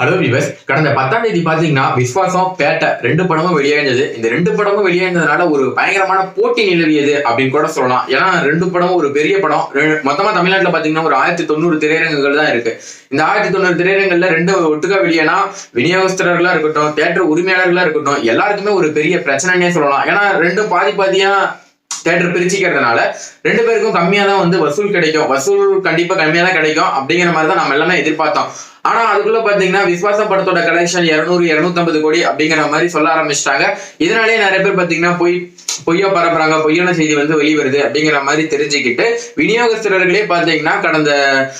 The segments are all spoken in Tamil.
ஹலோ விவஸ் கடந்த பத்தாம் தேதி பாத்தீங்கன்னா விஸ்வாசம் பேட்டை ரெண்டு படமும் வெளியாயிருந்தது. இந்த ரெண்டு படமும் வெளியாயிருந்ததுனால ஒரு பயங்கரமான போட்டி நிலவியது அப்படின்னு கூட சொல்லலாம். ஏன்னா ரெண்டு படமும் ஒரு பெரிய படம். ரெ- மொத்தமா தமிழ்நாட்டுல பாத்தீங்கன்னா ஒரு ஆயிரத்தி தொண்ணூறு திரையரங்குகள் தான் இருக்கு. இந்த ஆயிரத்தி தொண்ணூறு திரையரங்குகள்ல ரெண்டு ஒட்டுக்கா வெளியேனா விநியோகஸ்தர்களா இருக்கட்டும் தேட்டர் உரிமையாளர்களா இருக்கட்டும் எல்லாருக்குமே ஒரு பெரிய பிரச்சனைனே சொல்லலாம். ஏன்னா ரெண்டும் பாதி பாதியா தேட்டர் பிரிச்சுக்கிறதுனால ரெண்டு பேருக்கும் கம்மியா தான் வந்து வசூல் கிடைக்கும். வசூல் கண்டிப்பா கம்மியா தான் கிடைக்கும் அப்படிங்கிற மாதிரி தான் நம்ம எல்லாமே எதிர்பார்த்தோம். ஆனா அதுக்குள்ள பாத்தீங்கன்னா விஸ்வாசம் படத்தோட கலெக்ஷன் இருநூறு இருநூத்தம்பது கோடி அப்படிங்கிற மாதிரி சொல்ல ஆரம்பிச்சிட்டாங்க. இதனாலேயே நிறைய பேர் பாத்தீங்கன்னா பொய் பொய்யா பரப்புறாங்க பொய்யான செய்தி வந்து வெளிவருது அப்படிங்கிற மாதிரி தெரிஞ்சுக்கிட்டு விநியோகஸ்தர்களே பாத்தீங்கன்னா கடந்த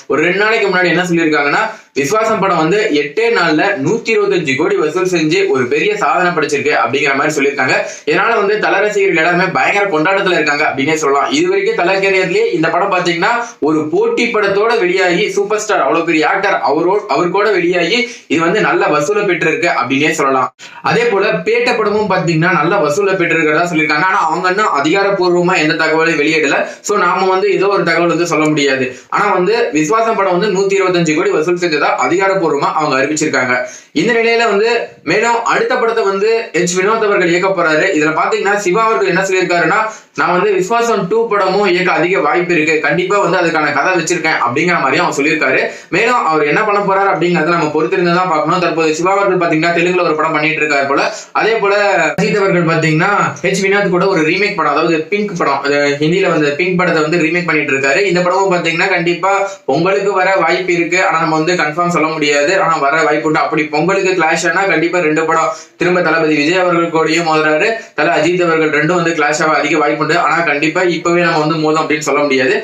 ஒரு ரெண்டு நாளைக்கு முன்னாடி என்ன சொல்லியிருக்காங்கன்னா விஸ்வாசம் படம் வந்து எட்டே நாள்ல நூத்தி இருபத்தஞ்சு கோடி வசூல் செஞ்சு ஒரு பெரிய சாதனை படைச்சிருக்கு அப்படிங்கிற மாதிரி சொல்லியிருக்காங்க. இதனால வந்து தல ரசிகர்கள் எல்லாருமே பயங்கர கொண்டாட்டத்துல இருக்காங்க அப்படின்னே சொல்லலாம். இது வரைக்கும் தல கேரியர்லயே இந்த படம் பாத்தீங்கன்னா ஒரு போட்டி படத்தோட வெளியாகி சூப்பர் ஸ்டார் அவ்வளவு பெரிய ஆக்டர் அவரோட அவர் கூட வெளியாகி இது வந்து நல்ல வசூலை பெற்றிருக்கு அப்படின்னே சொல்லலாம். அதே போல பேட்ட படமும் பாத்தீங்கன்னா நல்ல வசூலை பெற்றிருக்கிறதா சொல்லியிருக்காங்க. ஆனா அவங்க இன்னும் அதிகாரப்பூர்வமா எந்த தகவலையும் வெளியிடல. சோ நாம வந்து ஏதோ ஒரு தகவல் வந்து சொல்ல முடியாது. ஆனா வந்து விசுவாசம் படம் வந்து நூத்தி இருபத்தஞ்சு கோடி வசூல் செஞ்சதா அதிகாரப்பூர்வமா அவங்க அறிவிச்சிருக்காங்க. இந்த நிலையில வந்து மேலும் அடுத்த படத்தை வந்து எச் வினோத் அவர்கள் இயக்க போறாரு. இதுல பாத்தீங்கன்னா சிவா அவர்கள் என்ன சொல்லியிருக்காருன்னா நான் வந்து விஸ்வாசம் டூ படமும் இயக்க அதிக வாய்ப்பு இருக்கு. கண்டிப்பா வந்து அதுக்கான கதை வச்சிருக்கேன் அப்படிங்கிற மாதிரி அவர் சொல்லியிருக்காரு. மேலும் அவர் என்ன பண்ண போறாரு அப்படிங்கறத நம்ம பொறுத்திருந்து தான் பார்க்கணும். தற்போது சிவா அவர்கள் பாத்தீங்கன்னா தெலுங்குல ஒரு படம் பண்ணிட்டு இருக்காரு போல. அதே போல அஜித் அவர்கள் பாத்தீங்கன்னா ஹெச் வினோத் கூட ஒரு ரீமேக் படம் அதாவது பிங்க் படம் ஹிந்தியில வந்து பிங்க் படத்தை வந்து ரீமேக் பண்ணிட்டு இருக்காரு. இந்த படமும் பாத்தீங்கன்னா கண்டிப்பா பொங்கலுக்கு வர வாய்ப்பு இருக்கு. ஆனா நம்ம வந்து கன்ஃபார்ம் சொல்ல முடியாது. ஆனா வர வாய்ப்பு உண்டு. அப்படி பொங்கலுக்கு கிளாஷ் ஆனா கண்டிப்பா ரெண்டு படம் திரும்ப தளபதி விஜய் அவர்கள் கூடயும் மோதுறாரு. தல அஜித் அவர்கள் ரெண்டும் வந்து கிளாஷ் ஆக அதிக வாய்ப்பு உண்டு. ஆனா கண்டிப்பா இப்பவே நம்ம வந்து மோதும் அப்படின்னு சொல்ல முடியாது.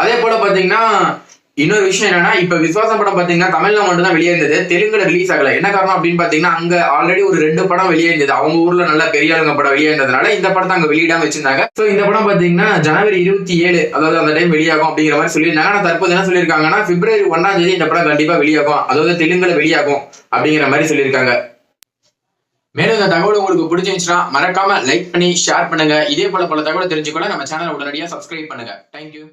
அதே போல பாத்தீங்கன்னா இன்னொரு விஷயம் என்னன்னா இப்ப விஸ்வாசம் படம் பாத்தீங்கன்னா தமிழ்ல மட்டும் தான் வெளியிருந்தது தெலுங்குல ரிலீஸ் ஆகல. என்ன காரணம் அப்படின்னு பாத்தீங்கன்னா அங்க ஆல்ரெடி ஒரு ரெண்டு படம் வெளியிருந்தது அவங்க ஊர்ல நல்ல பெரிய ஆளுங்க படம் வெளியிருந்ததுனால இந்த படத்தை அங்க வெளியிடாம வச்சிருந்தாங்க. சோ இந்த படம் பாத்தீங்கன்னா ஜனவரி இருபத்தி ஏழு அதாவது அந்த டைம் வெளியாகும் அப்படிங்கிற மாதிரி சொல்லியிருந்தாங்க. ஆனா தற்போது என்ன சொல்லியிருக்காங்கன்னா பிப்ரவரி ஒன்னாம் தேதி இந்த படம் கண்டிப்பா வெளியாகும். அதாவது தெலுங்குல வெளியாகும் அப்படிங்கிற மாதிரி சொல்லியிருக்காங்க. மேலும் இந்த தகவல் உங்களுக்கு பிடிச்சிருந்துச்சுன்னா மறக்காம லைக் பண்ணி ஷேர் பண்ணுங்க. இதே போல பல தகவலை தெரிஞ்சுக்கொள்ள நம்ம சேனலை உடனடியாக சப்ஸ்கிரைப் பண்ணுங்க. தேங்க்யூ